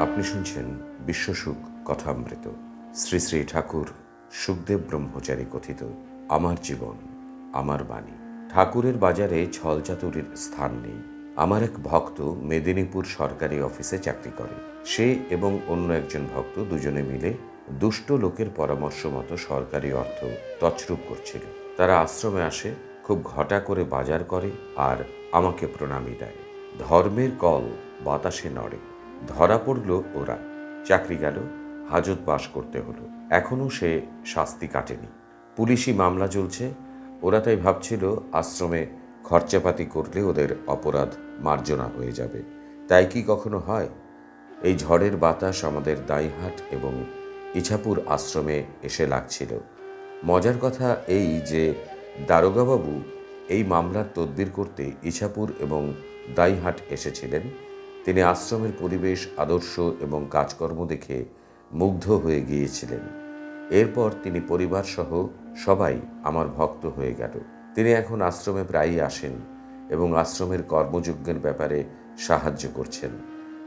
আপনি শুনছেন বিশ্বসুখ কথামৃত। শ্রী শ্রী ঠাকুর সুখদেব ব্রহ্মচারী কথিত, আমার জীবন, আমার বাণী। ঠাকুরের বাজারে ছলচাতুরির স্থান নেই। আমার এক ভক্ত মেদিনীপুর সরকারি অফিসে চাকরি করে। সে এবং অন্য একজন ভক্ত দুজনে মিলে দুষ্ট লোকের পরামর্শ মতো সরকারি অর্থ তছরূপ করছিল। তারা আশ্রমে আসে, খুব ঘটা করে বাজার করে আর আমাকে প্রণামী দেয়। ধর্মের কল বাতাসে নড়ে। ধরা পড়ল ওরা। চাকরি গেল, হাজত বাস করতে হলো। এখনও সে শাস্তি কাটেনি। পুলিশি মামলা চলছে। ওরা তাই ভাবছিল, আশ্রমে খরচাপাতি করলে ওদের অপরাধ মার্জনা হয়ে যাবে। তাই কি কখনো হয়? এই ঝড়ের বাতাস আমাদের দাইহাট এবং ইছাপুর আশ্রমে এসে লাগছিল। মজার কথা এই যে দারোগাবাবু এই মামলার তদবির করতে ইছাপুর এবং দাইহাট এসেছিলেন। তিনি আশ্রমের পরিবেশ, আদর্শ এবং কাজকর্ম দেখে মুগ্ধ হয়ে গিয়েছিলেন। এরপর তিনি পরিবারসহ সবাই আমার ভক্ত হয়ে গেল। তিনি এখন আশ্রমে প্রায়ই আসেন এবং আশ্রমের কর্মযজ্ঞের ব্যাপারে সাহায্য করছেন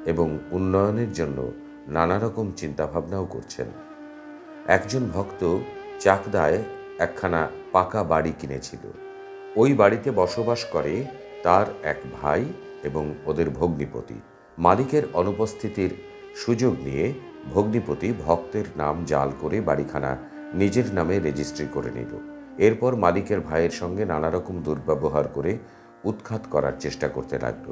এবং উন্নয়নের জন্য নানা রকম চিন্তাভাবনাও করছেন। একজন ভক্ত চাকদায় একখানা পাকা বাড়ি কিনেছিল। ওই বাড়িতে বসবাস করে তার এক ভাই এবং ওদের ভগ্নিপতি। মালিকের অনুপস্থিতির সুযোগ নিয়ে ভগ্নিপতি ভক্তের নাম জাল করে বাড়িখানা নিজের নামে রেজিস্ট্রি করে নিল। এরপর মালিকের ভাইয়ের সঙ্গে নানা রকম দুর্ব্যবহার করে উৎখাত করার চেষ্টা করতে লাগল।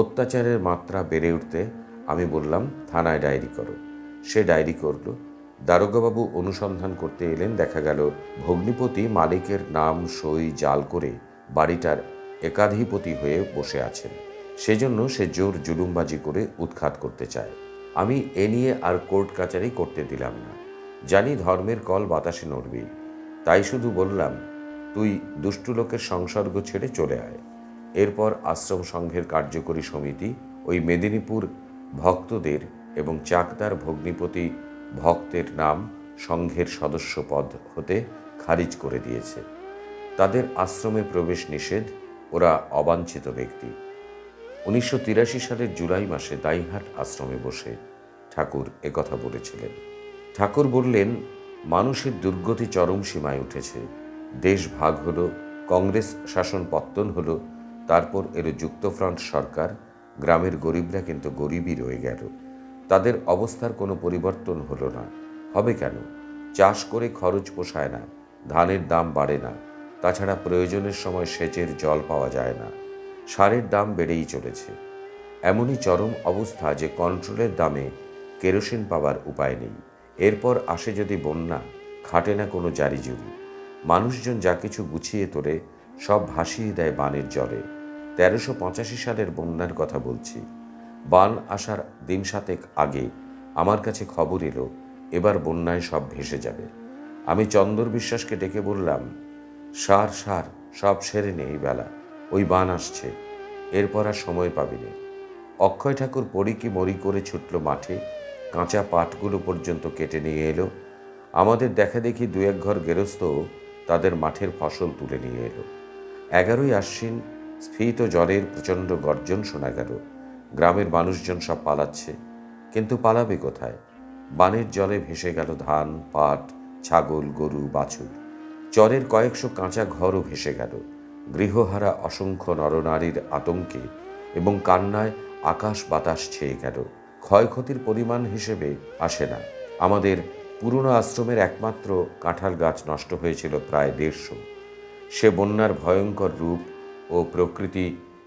অত্যাচারের মাত্রা বেড়ে উঠতে আমি বললাম, থানায় ডায়েরি করো। সে ডায়েরি করল দারোগাবাবু অনুসন্ধান করতে এলেন, দেখা গেল ভগ্নিপতি মালিকের নাম সই জাল করে বাড়িটার একাধিপতি হয়ে বসে আছেন। সেজন্য সে জোর জুলুমবাজি করে উৎখাত করতে চায়। আমি এ নিয়ে আর কোর্ট কাচারি করতে দিলাম না। জানি ধর্মের কল বাতাসে নড়বেই তাই শুধু বললাম, তুই দুষ্টু লোকের সংসর্গ ছেড়ে চলে আয়। এরপর আশ্রম সংঘের কার্যকরী সমিতি, ওই মেদিনীপুর ভক্তদের এবং চাকদার ভগ্নিপতি ভক্তের নাম সংঘের সদস্য পদ হতে খারিজ করে দিয়েছে। তাদের আশ্রমে প্রবেশ নিষেধ, ওরা অবাঞ্ছিত ব্যক্তি। উনিশশো তিরাশি সালের জুলাই মাসে দাইহাট আশ্রমে বসে ঠাকুর একথা বলেছিলেন। ঠাকুর বললেন, মানুষের দুর্গতি চরম সীমায় উঠেছে। দেশ ভাগ হলো, কংগ্রেস শাসন পত্তন হলো, তারপর এর যুক্তফ্রন্ট সরকার, গ্রামের গরিবরা কিন্তু গরিবই রয়ে গেল। তাদের অবস্থার কোনো পরিবর্তন হলো না। হবে কেন? চাষ করে খরচ পোষায় না, ধানের দাম বাড়ে না, তাছাড়া প্রয়োজনের সময় সেচের জল পাওয়া যায় না। সারের দাম বেড়েই চলেছে। এমনই চরম অবস্থা যে কন্ট্রোলের দামে কেরোসিন পাওয়ার উপায় নেই। এরপর আসে যদি বন্যা, খাটে না কোনো জারি জুরি মানুষজন যা কিছু গুছিয়ে তোলে, সব ভাসিয়ে দেয় বানের জলে। তেরোশো পঁচাশি সালের বন্যার কথা বলছি। বান আসার দিন সাতেক আগে আমার কাছে খবর এলো, এবার বন্যায় সব ভেসে যাবে। আমি চন্দর বিশ্বাসকে ডেকে বললাম, সার সার, সব সেরে নে এই বেলা, ওই বান আসছে, এরপর আর সময় পাবি নে। অক্ষয় ঠাকুর পড়ি কি মরি করে ছুটল মাঠে, কাঁচা পাটগুলো পর্যন্ত কেটে নিয়ে এলো। আমাদের দেখা দেখি দু এক ঘর গেরস্ত তাদের মাঠের ফসল তুলে নিয়ে এলো। এগারোই আশ্বিন স্ফীত জ্বরের প্রচণ্ড গর্জন শোনা গেল। গ্রামের মানুষজন সব পালাচ্ছে, কিন্তু পালাবে কোথায়? বানের জলে ভেসে গেল ধান, পাট, ছাগল, গরু, বাছুর। চরের কয়েকশো কাঁচা ঘরও ভেসে গেল। গৃহহারা অসংখ্য নরনারীর আতঙ্কে এবং কান্নায় আকাশ বাতাস ছেয়ে গেল। ক্ষয়ক্ষতির পরিমাণ হিসেবে আসে না। আমাদের পুরনো আশ্রমের একমাত্র কাঁঠাল গাছ নষ্ট হয়েছিল প্রায় দেড়শো। সে বন্যার ভয়ঙ্কর রূপ ও প্রকৃতি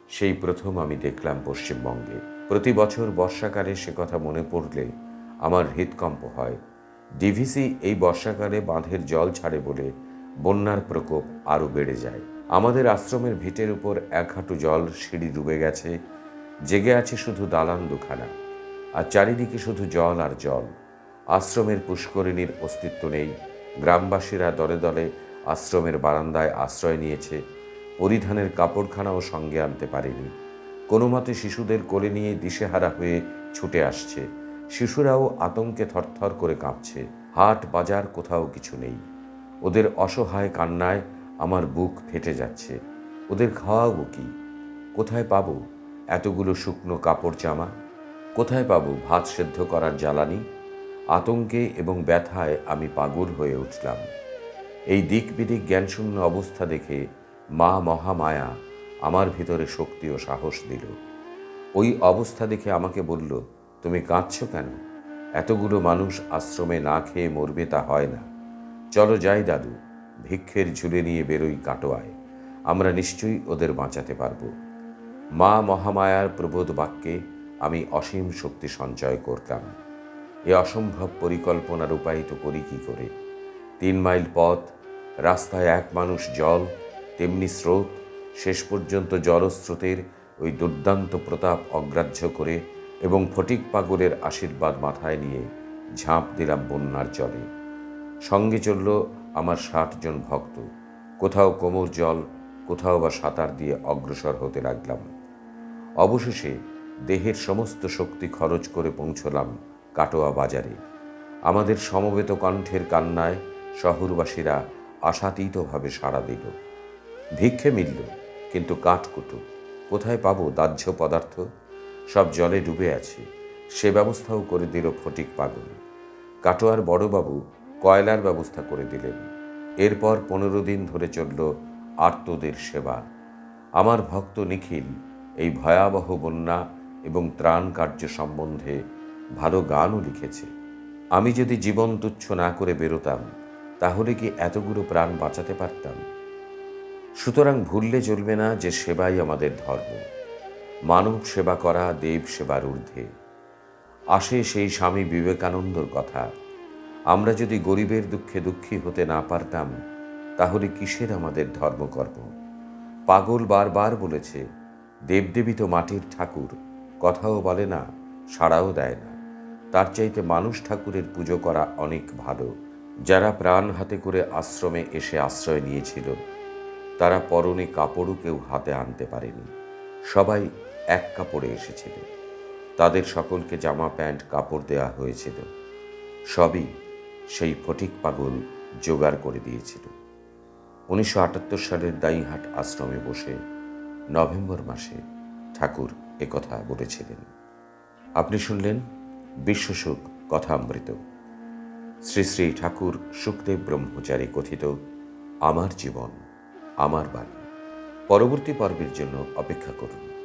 সেই প্রথম আমি দেখলাম পশ্চিমবঙ্গে। প্রতি বছর বর্ষাকালে সে কথা মনে পড়লে আমার হৃদকম্প হয়। ডিভিসি এই বর্ষাকালে বাঁধের জল ছাড়ে বলে বন্যার প্রকোপ আরও বেড়ে যায়। আমাদের আশ্রমের ভিটের উপর এক হাঁটু জল সিঁড়ি ডুবে গেছে, জেগে আছে শুধু দালান দুখানা, আর চারিদিকে শুধু জল আর জল। আশ্রমের পুষ্করিণীর অস্তিত্ব নেই, গ্রামবাসীরা দলে দলে আশ্রমের বারান্দায় আশ্রয় নিয়েছে পরিধানের কাপড়খানাও সঙ্গে আনতে পারেনি। কোনো মতে শিশুদের কোলে নিয়ে দিশেহারা হয়ে ছুটে আসছে। শিশুরাও আতঙ্কে থরথর করে কাঁপছে। হাট বাজার কোথাও কিছু নেই। ওদের অসহায় কান্নায় আমার বুক ফেটে যাচ্ছে। ওদের খাওয়াবো কি? কোথায় পাবো এতগুলো শুকনো কাপড় জামা? কোথায় পাবো ভাত সেদ্ধ করার জ্বালানি? আতঙ্কে এবং ব্যথায় আমি পাগল হয়ে উঠলাম। এই দিক বিদিক জ্ঞানশূন্য অবস্থা দেখে মা মহামায়া আমার ভিতরে শক্তি ও সাহস দিল। ওই অবস্থা দেখে আমাকে বলল, তুমি কাঁদছ কেন? এতগুলো মানুষ আশ্রমে না খেয়ে মরবে তা হয় না। চলো যাই দাদু, ভিক্ষের ঝুলে নিয়ে বেরোই কাটোয়ায়। আমরা নিশ্চয়ই ওদের বাঁচাতে পারব মা মহামায়ার প্রবোধ বাক্যে আমি অসীম শক্তি সঞ্চয় করতাম। এ অসম্ভব পরিকল্পনা রূপায়িত করি কি করে? তিন মাইল পথ, রাস্তায় এক মানুষ জল তেমনি স্রোত, শেষ পর্যন্ত জলস্রোতের ওই দুর্দান্ত প্রতাপ অগ্রাহ্য করে এবং ফটিক পাগলের আশীর্বাদ মাথায় নিয়ে ঝাঁপ দিলাম বন্যার জলে। সঙ্গে চলল আমার ষাট জন ভক্ত। কোথাও কোমর জল, কোথাও বা সাঁতার দিয়ে অগ্রসর হতে লাগলাম। অবশেষে দেহের সমস্ত শক্তি খরচ করে পৌঁছলাম কাটোয়া বাজারে। আমাদের সমবেত কণ্ঠের কান্নায় শহরবাসীরা আশাতীতভাবে সাড়া দিল। ভিক্ষে মিলল, কিন্তু কাঠকুটো, কোথায় পাবো দাহ্য পদার্থ? সব জলে ডুবে আছে, সে ব্যবস্থাও করে দিল ফটিক পাগল। কাটোয়ার বড়বাবু কয়লার ব্যবস্থা করে দিলেন। এরপর পনেরো দিন ধরে চলল আর্তদের সেবা। আমার ভক্ত নিখিল এই ভয়াবহ বন্যা এবং ত্রাণ কার্য সম্বন্ধে ভালো গানও লিখেছে। আমি যদি জীবন তুচ্ছ না করে বেরোতাম, তাহলে কি এতগুলো প্রাণ বাঁচাতে পারতাম? সুতরাং ভুললে চলবে না যে সেবাই আমাদের ধর্ম। মানব সেবা করা দেব সেবার ঊর্ধ্বে। আসে সেই স্বামী বিবেকানন্দর কথা। আমরা যদি গরিবের দুঃখে দুঃখী হতে না পারতাম, তাহলে কিসের আমাদের ধর্মকর্ম? পাগল বারবার বলেছে, দেবদেবী তো মাটির ঠাকুর, কথাও বলে না, সাড়াও দেয় না। তার চাইতে মানুষ ঠাকুরের পুজো করা অনেক ভালো, যারা প্রাণ হাতে করে আশ্রমে এসে আশ্রয় নিয়েছিল। তারা পরনে কাপড়ও কেউ হাতে আনতে পারেনি। সবাই এক কাপড়ে এসেছিল। তাদের সকলকে জামা, প্যান্ট, কাপড় দেওয়া হয়েছিল। সবই সেই ফটিক পাগল জোগাড় করে দিয়েছিল। উনিশশো আটাত্তর সালের দাইহাট আশ্রমে বসে নভেম্বর মাসে ঠাকুর একথা বলেছিলেন। আপনি শুনলেন বিশ্বসুখ কথামৃত। শ্রী শ্রী ঠাকুর সুখদেব ব্রহ্মচারী কথিত, আমার জীবন। আমার বাণী। পরবর্তী পর্বের জন্য অপেক্ষা করুন।